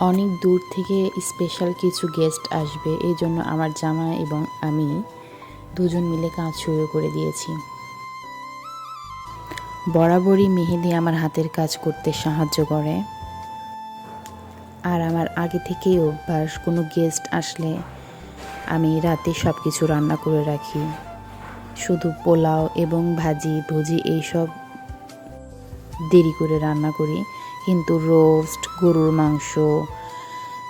অনেক দূর থেকে স্পেশাল কিছু গেস্ট আসবে, এই জন্য আমার জামা এবং আমি দুজন মিলে কাজ শুরু করে দিয়েছি। বরাবরই মেহেদি আমার হাতের কাজ করতে সাহায্য করে। আর আমার আগে থেকেই অভ্যাস, কোনো গেস্ট আসলে আমি রাতে সব কিছু রান্না করে রাখি। শুধু পোলাও এবং ভাজি, ভুজি এইসব দেরি করে রান্না করি। কিন্তু রোস্ট, গরুর মাংস,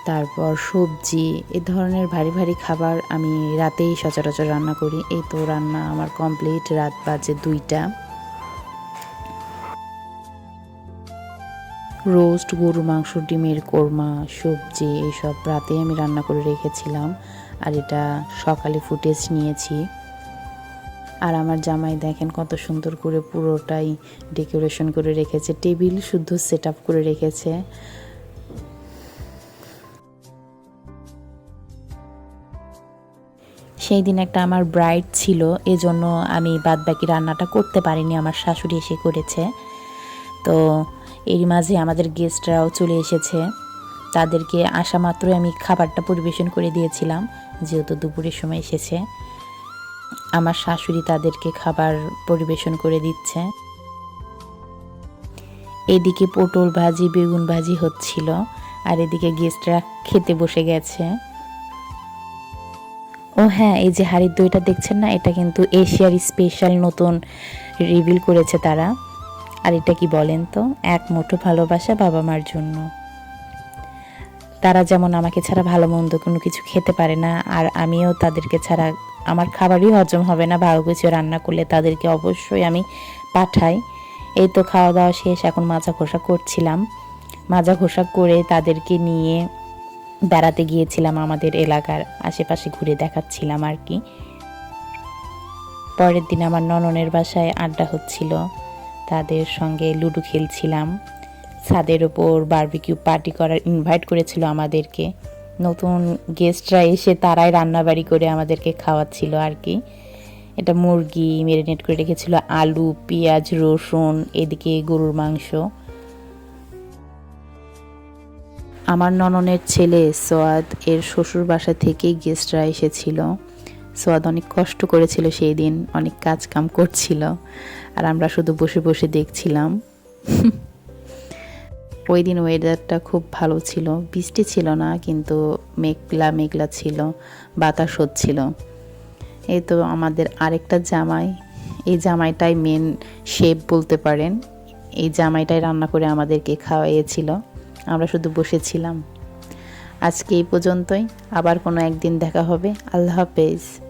তারপর সবজি, এ ধরনের ভারী ভারী খাবার আমি রাতেই সচরাচর রান্না করি। এই তো রান্না আমার কমপ্লিট রাত বাজে দুইটা। রোস্ট, গরুর মাংস, ডিমের কোরমা, সবজি এইসব রাতে আমি রান্না করে রেখেছিলাম। আর এটা সকালে ফুটেজ নিয়েছি। আর আমার জামাই দেখেন কত সুন্দর করে পুরোটাই ডেকোরেশন করে রেখেছে, টেবিল শুদ্ধ সেট আপ করে রেখেছে। সেই দিন একটা আমার ব্রাইড ছিল, এজন্য আমি বাদ বাকি রান্নাটা করতে পারিনি, আমার শাশুড়ি এসে করেছে। তো এর মাঝে আমাদের গেস্টরাও চলে এসেছে, তাদেরকে আসা মাত্রই আমি খাবারটা পরিবেশন করে দিয়েছিলাম, যেহেতু দুপুরের সময় এসেছে। আমার শাশুড়ি তাদেরকে খাবার পরিবেশন করে দিচ্ছে। এদিকে পটল ভাজি, বেগুন ভাজি হচ্ছিল, আর এদিকে গেস্টরা খেতে বসে গেছে। ও হ্যাঁ এই যে হাড়ির দইটা দেখছেন না? এটা কিন্তু এশিয়ার স্পেশাল নতুন রিভিল করেছে তারা। আর এটা কি বলেন তো? এক মুঠো ভালোবাসা বাবা মার জন্য। তারা যেমন আমাকে ছাড়া ভালো মন্দ কোনো কিছু খেতে পারে না, আর আমিও তাদেরকে ছাড়া আমার খাবারই হজম হবে না, ভালো কিছু রান্না করলে তাদেরকে অবশ্যই আমি পাঠাই। এই তো খাওয়া দাওয়া শেষ, এখন মাজা ঘষা করছিলাম। মাজা ঘোষা করে তাদেরকে নিয়ে বেড়াতে গিয়েছিলাম আমাদের এলাকার আশেপাশে ঘুরে দেখাচ্ছিলাম আর কি। পরের দিন আমার নননের বাসায় আড্ডা হচ্ছিল। তাদের সঙ্গে লুডো খেলছিলাম। ছাদের ওপর বার্বিকিউ পার্টি করার ইনভাইট করেছিল আমাদেরকে। নতুন গেস্টরা এসে তারাই রান্নাবাড়ি করে আমাদেরকে খাওয়াচ্ছিল আর কি। এটা মুরগি মেরিনেট করে রেখেছিল, আলু, পেঁয়াজ, রসুন, এদিকে গরুর মাংস। আমার নননের ছেলে সোয়াদ এর শ্বশুর বাসা থেকেই গেস্টরা এসেছিল। সোয়াদ অনেক কষ্ট করেছিল সেই দিন, অনেক কাজ কাম করছিল। আর আমরা শুধু বসে বসে দেখছিলাম। ওই দিন ওয়েদারটা খুব ভালো ছিল। বৃষ্টি ছিল না, কিন্তু মেঘলা মেঘলা ছিল, বাতাস হচ্ছিল। এই তো আমাদের আরেকটা জামাই। এই জামাইটাই মেন শেপ বলতে পারেন। এই জামাইটাই রান্না করে আমাদেরকে খাওয়াইয়েছিল। আমরা শুধু বসেছিলাম। আজকে এই পর্যন্তই। আবার কোনো একদিন দেখা হবে। আল্লাহ হাফেজ।